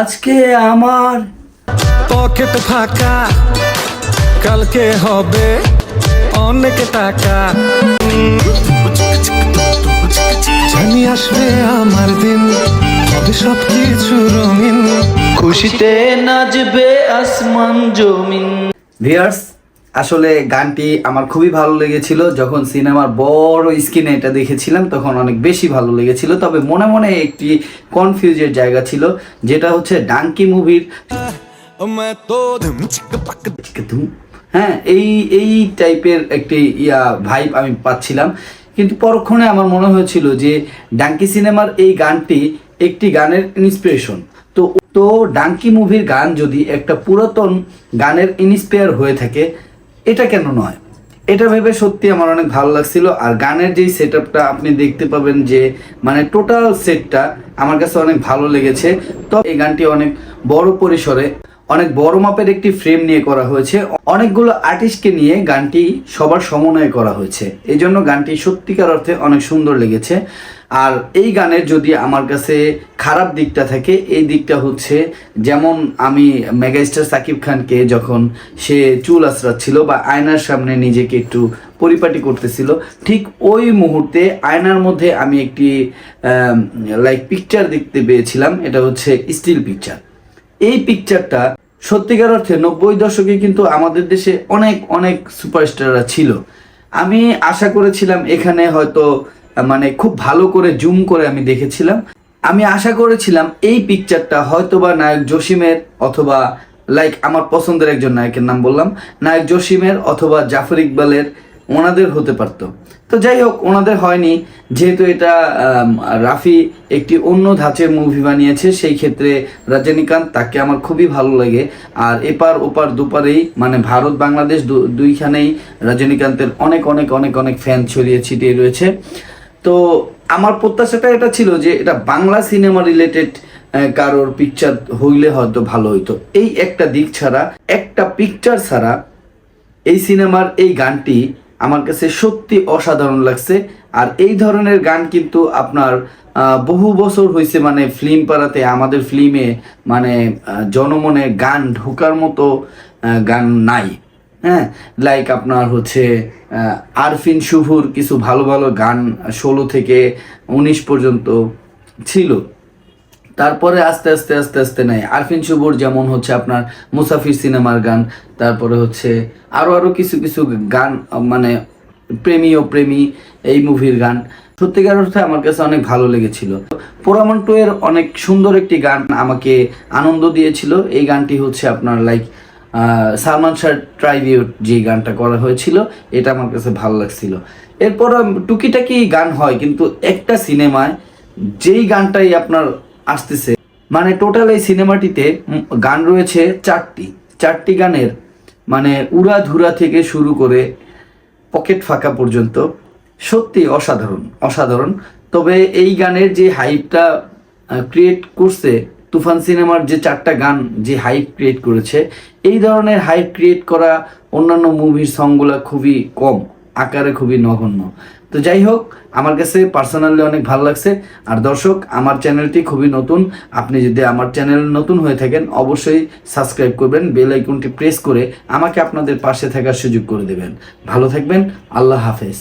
আজকে আমার পকেট ফাঁকা কালকে হবে অনেক টাকা। জানি আসবে আমার দিন হবে সব কিছু রঙিন। খুশিতে নাচবে আসমান জমিন। ভিয়ার্স আসলে গানটি আমার খুবই ভালো লেগেছিল। যখন সিনেমার বড় স্ক্রিনে এটা দেখেছিলাম তখন অনেক বেশি ভালো লেগেছিল। তবে মনে মনে একটি কনফিউজের জায়গা ছিল যেটা হচ্ছে ডাঙ্কি মুভির হ্যাঁ এই এই টাইপের একটি ইয়া ভাইব আমি পাচ্ছিলাম। কিন্তু পরক্ষণে আমার মনে হয়েছিল যে ডাঙ্কি সিনেমার এই গানটি একটি গানের ইন্সপিরেশন তো তো ডাঙ্কি মুভির গান যদি একটা পুরাতন গানের ইন্সপায়ার হয়ে থাকে এটা কেন নয়? এটা ভেবে সত্যি আমার অনেক ভালো লাগছিল। আর গানের যেই সেট আপনি দেখতে পাবেন যে মানে টোটাল সেটটা আমার কাছে অনেক ভালো লেগেছে। তো এই গানটি অনেক বড় পরিসরে, অনেক বড় মাপের একটি ফ্রেম নিয়ে করা হয়েছে। অনেকগুলো আর্টিস্টকে নিয়ে গানটি সবার সমন্বয় করা হয়েছে। এই জন্য গানটি সত্যিকার অর্থে অনেক সুন্দর লেগেছে। আর এই গানের যদি আমার কাছে খারাপ দিকটা থাকে, এই দিকটা হচ্ছে যেমন আমি মেগাস্টার সাকিব খানকে যখন সে চুল আশ্রাচ্ছিল বা আয়নার সামনে নিজেকে একটু পরিপাটি করতেছিল, ঠিক ওই মুহূর্তে আয়নার মধ্যে আমি একটি লাইক পিকচার দেখতে পেয়েছিলাম, এটা হচ্ছে স্টিল পিকচার এই পিকচারটা সত্যিকার অর্থে নব্বই দশকে কিন্তু আমাদের দেশে অনেক অনেক সুপারস্টাররা ছিল। আমি আশা করেছিলাম এখানে হয়তো মানে খুব ভালো করে জুম করে আমি দেখেছিলাম। আমি আশা করেছিলাম এই পিকচারটা হয়তোবা নায়ক জসিমের অথবা লাইক আমার পছন্দের একজন নায়কের নাম বললাম, নায়ক জসিমের অথবা জাফর ইকবালের ওনাদের হতে পারত। তো যাই হোক, ওনাদের হয়নি, যেহেতু এটা রাফি একটি অন্য ধাঁচের মুভি বানিয়েছে, সেই ক্ষেত্রে রজনীকান্ত তাকে আমার খুবই ভালো লাগে। আর এপার ওপার দুপারেই মানে ভারত, বাংলাদেশ দুইখানেই রজনীকান্তের অনেক অনেক অনেক অনেক ফ্যান ছড়িয়ে ছিটিয়ে রয়েছে। তো আমার প্রত্যাশাটা এটা ছিল যে এটা বাংলা সিনেমা রিলেটেড কারোর পিকচার হইলে হয়তো ভালো হইতো। এই একটা দিক ছাড়া, একটা পিকচার ছাড়া এই সিনেমার এই গানটি আমার কাছে সত্যি অসাধারণ লাগছে। আর এই ধরনের গান কিন্তু আপনার বহু বছর হয়েছে মানে ফিল্ম পাড়াতে, আমাদের ফিল্মে মানে জনমনে গান ঢোকার মতো গান নাই। হ্যাঁ? লাইক আপনার হচ্ছে আরফিন শুভুর কিছু ভালো ভালো গান ষোলো থেকে উনিশ পর্যন্ত ছিল। তারপরে আস্তে আস্তে আস্তে আস্তে নাই। আরফিন শুভর যেমন হচ্ছে আপনার মুসাফির সিনেমার গান, তারপরে হচ্ছে আরও আরও কিছু কিছু গান মানে প্রেমী ও প্রেমী এই মুভির গান। সত্যিকার অর্থে আমার কাছে অনেক ভালো লেগেছিল। পোরামন টু এর অনেক সুন্দর একটি গান আমাকে আনন্দ দিয়েছিল। এই গানটি হচ্ছে আপনার লাইক সালমান শাহ ট্রাইবিউট যে গানটা করা হয়েছিল, এটা আমার কাছে ভালো লাগছিল। এরপর টুকিটাকি গান হয়, কিন্তু একটা সিনেমায় যেই গানটাই আপনার আসতেছে মানে টোটাল এই সিনেমাটিতে গান রয়েছে চারটি। চারটি গানের মানে উড়া ধুরা থেকে শুরু করে পকেট ফাঁকা পর্যন্ত, সত্যি অসাধারণ অসাধারণ। তবে এই গানের যে হাইপটা ক্রিয়েট করছে তুফান সিনেমার যে চারটা গান যে হাইপ ক্রিয়েট করেছে, এই ধরনের হাইপ ক্রিয়েট করা অন্যান্য মুভির সংগুলা খুবই কম, আকারে খুবই নগণ্য। তো যাই হোক, আমার কাছে পার্সোনালি অনেক ভালো লাগছে। আর দর্শক, আমার চ্যানেলটি খুবই নতুন। আপনি যদি আমার চ্যানেল নতুন হয়ে থাকেন, অবশ্যই সাবস্ক্রাইব করবেন বেল আইকনটি প্রেস করে আমাকে আপনাদের পাশে থাকার সুযোগ করে দেবেন। ভালো থাকবেন, আল্লাহ হাফেজ।